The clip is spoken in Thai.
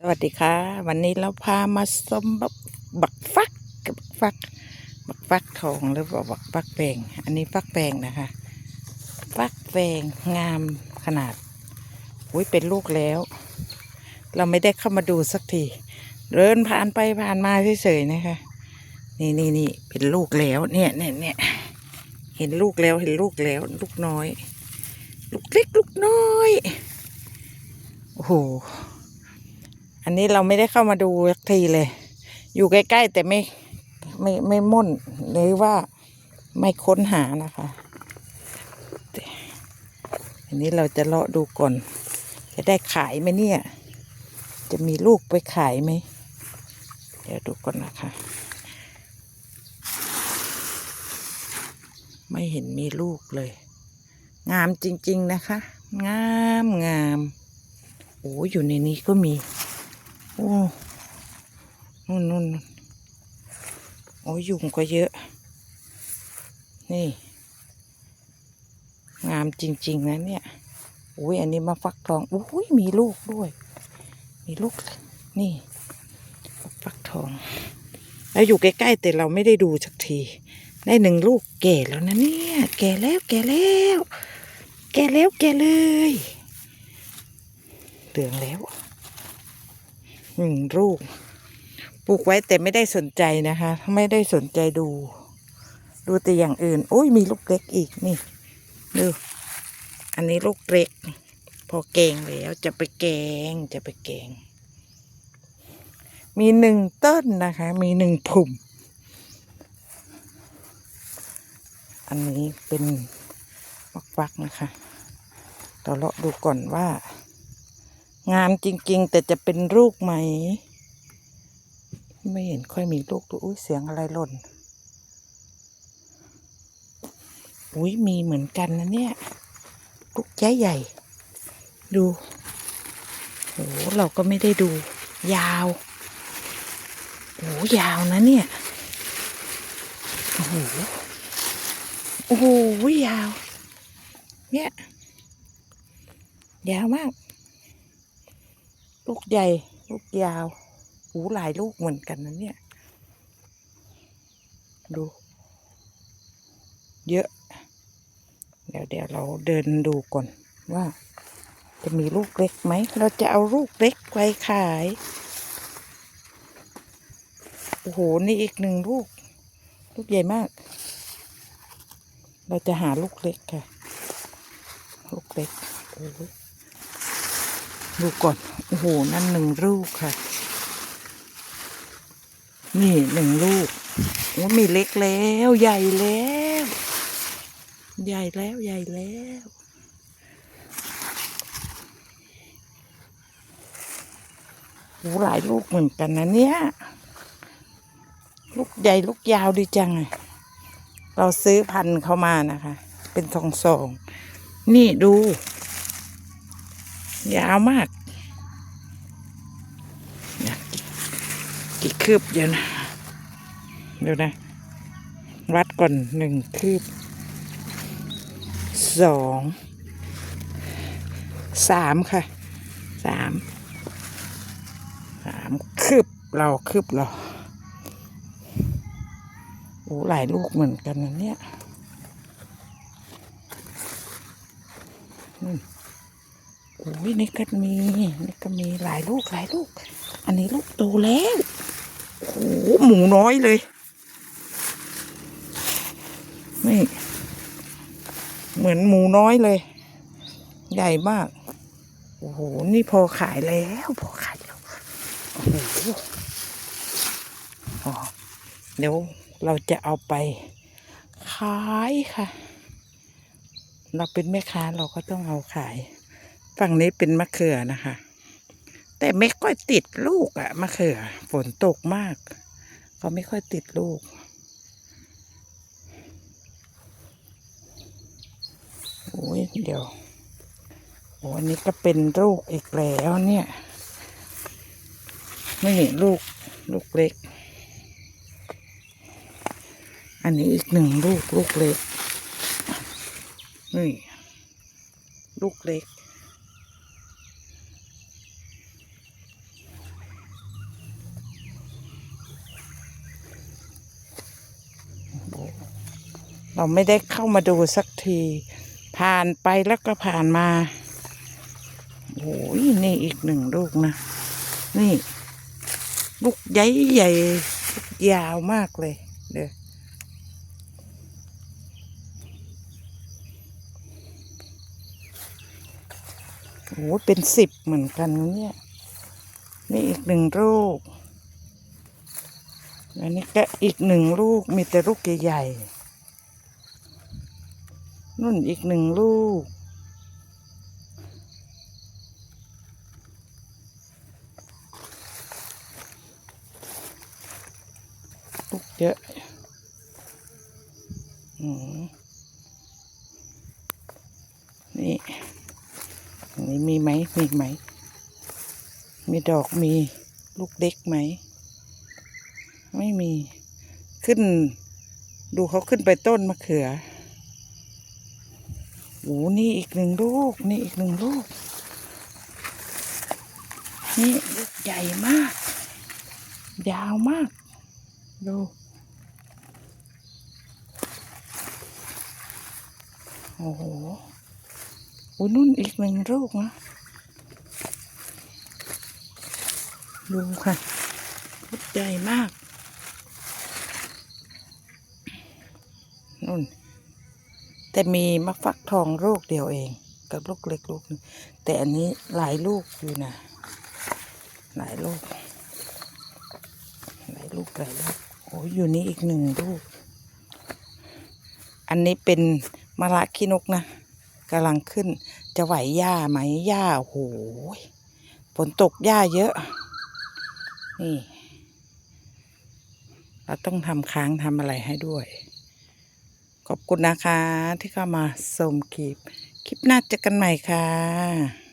สวัสดีค่ะ วันนี้เราพามาชมบักบักฟักกับบักฟัก บักฟักทองหรือว่าบักฟักแปลงอันนี้ฟักแปลงนะคะฟักแปลงงามขนาดอุ้ยเป็นลูกแล้ว เราไม่ได้เข้ามาดูสักทีเดินผ่านไปผ่านมาเฉยๆนะคะ นี่นี่นี่เป็นลูกแล้ว เนี่ยเนี่ยเนี่ยเห็นลูกแล้วเห็นลูกแล้ว ลูกน้อย ลูกเล็กลูกน้อยโอ้โห อันนี้เราไม่ได้เข้ามาดูสักทีเลย อยู่ใกล้ๆแต่ไม่ไม่ไม่ม่นหรือว่าไม่ค้นหานะคะ อันนี้เราจะเลาะดูก่อน จะได้ขายไหมเนี่ย จะมีลูกไปขายไหม เดี๋ยวดูก่อนนะคะ ไม่เห็นมีลูกเลย งามจริง ๆ นะคะ งามงามโอ้อยู่ในนี้ก็มี โอ้นู่นนู่นนู่นโอ้ยุงก็เยอะ นี่ งามจริง ๆ นะเนี่ยอุ้ยอันนี้มาฟักทองอุ้ยมีลูกด้วย มีลูก นี่ ฟักทอง แล้วอยู่ใกล้ๆแต่เราไม่ได้ดูสักที ได้หนึ่งลูกแก่แล้วนะเนี่ย แก่แล้วแก่แล้ว แก่แล้วแก่เลยเหลืองแล้ว หนึ่งลูก ปลูกไว้แต่ไม่ได้สนใจนะคะ ไม่ได้สนใจดู ดูแต่อย่างอื่น โอ้ยมีลูกเล็กอีกนี่ ดู อันนี้ลูกเล็ก พอแกงแล้วจะไปแกงจะไปแกง มีหนึ่งต้นนะคะ มีหนึ่งผุ่ม อันนี้เป็นฟักๆนะคะเราเลาะดูก่อนว่า งามจริง ๆ แต่จะเป็นลูกไหม ไม่เห็นค่อยมีลูกดูอุ้ยเสียงอะไรหล่น อุ้ยมีเหมือนกันนะเนี่ย ลูกใหญ่ใหญ่ ดูโหเราก็ไม่ได้ดู ยาวโอ้ยาวนะเนี่ย โอ้โหโอ้โหยาว เนี่ย ยาวมาก ลูกใหญ่ ลูกยาวหูหลายลูกเหมือนกันนะเนี่ย ดู เยอะ เดี๋ยวเดี๋ยวเราเดินดูก่อนว่า จะมีลูกเล็กไหม เราจะเอาลูกเล็กไว้ขาย โอ้โห นี่อีกหนึ่งลูก ลูกใหญ่มาก เราจะหาลูกเล็กค่ะ ลูกเล็กโอ้ ดูก่อน โอ้โห นั่นหนึ่งลูกค่ะ นี่หนึ่งลูกโอ้มีเล็กแล้ว ใหญ่แล้ว ใหญ่แล้วใหญ่แล้วโอ้หลายลูกเหมือนกันนะเนี่ย ลูกใหญ่ลูกยาวดีจังเราซื้อพันธุ์เข้ามานะคะ เป็นทองสอง นี่ดู ยาวมากนี่ยกี่คืบเดี๋ยวนะเดี๋ยวนะ วัดก่อนหนึ่งคืบสองสามค่ะสามสามคืบเราคืบเราโอ้หลายลูกเหมือนกันนะเนี่ย อืม อ้ยนี่ก็มีนี่ก็มีหลายลูกหลายลูก อันนี้ลูกโตแล้วโอ้โหหมูน้อยเลยนี่เหมือนหมูน้อยเลย ใหญ่มากโอ้โหนี่พอขายแล้วพอขายแล้วโอ้โหอ๋อเดี๋ยวเราจะเอาไป ขายค่ะ เราเป็นแม่ค้าเราก็ต้องเอาขาย ฝั่งนี้เป็นมะเขือนะคะ แต่ไม่ค่อยติดลูกอะมะเขือ ฝนตกมาก ก็ไม่ค่อยติดลูกโอ้ยเดี๋ยวโอ้อันนี้ก็เป็นลูกอีกแล้วเนี่ย ไม่เห็นลูกลูกเล็ก อันนี้อีกหนึ่งลูกลูกเล็กนี่ลูกเล็ก เราไม่ได้เข้ามาดูสักที ผ่านไปแล้วก็ผ่านมาโอ้ยนี่อีกหนึ่งลูกนะ นี่ ลูกใหญ่ใหญ่ลูกยาวมากเลย เด้อโอ้ยเป็นสิบเหมือนกันนะเนี่ย นี่อีกหนึ่งลูกอันนี้ก็อีกหนึ่งลูกมีแต่ลูกใหญ่ๆ นุ่นอีกหนึ่งลูก ลูกเยอะอืมนี่นนี้มีไหม มีไหม มีดอกมีลูกเล็กไหม ไม่มี ขึ้น ดูเขาขึ้นไปต้นมะเขือ โอ้นี่อีกหนึ่งลูก นี่อีกหนึ่งลูก นี่ลูกใหญ่มาก ยาวมาก ดูโอ้โหโอ้นุ่นอีกหนึ่งลูกนะ ดูค่ะลูกใหญ่มากนุ่น แต่มีมะฟักทองลูกเดียวเอง กับลูกเล็กลูกนึงแต่อันนี้หลายลูกอยู่นะ หลายลูก หลายลูกหลายลูกโอ้ยอยู่นี่อีกหนึ่งลูก อันนี้เป็นมะระขี้นกนะกำลังขึ้น จะไหวหญ้าไหมหญ้าโอ้โหยฝนตกหญ้าเยอะ นี่ เราต้องทำค้างทำอะไรให้ด้วย ขอบคุณนะคะที่เข้ามาชมคลิป คลิปหน้าเจอกันใหม่ค่ะ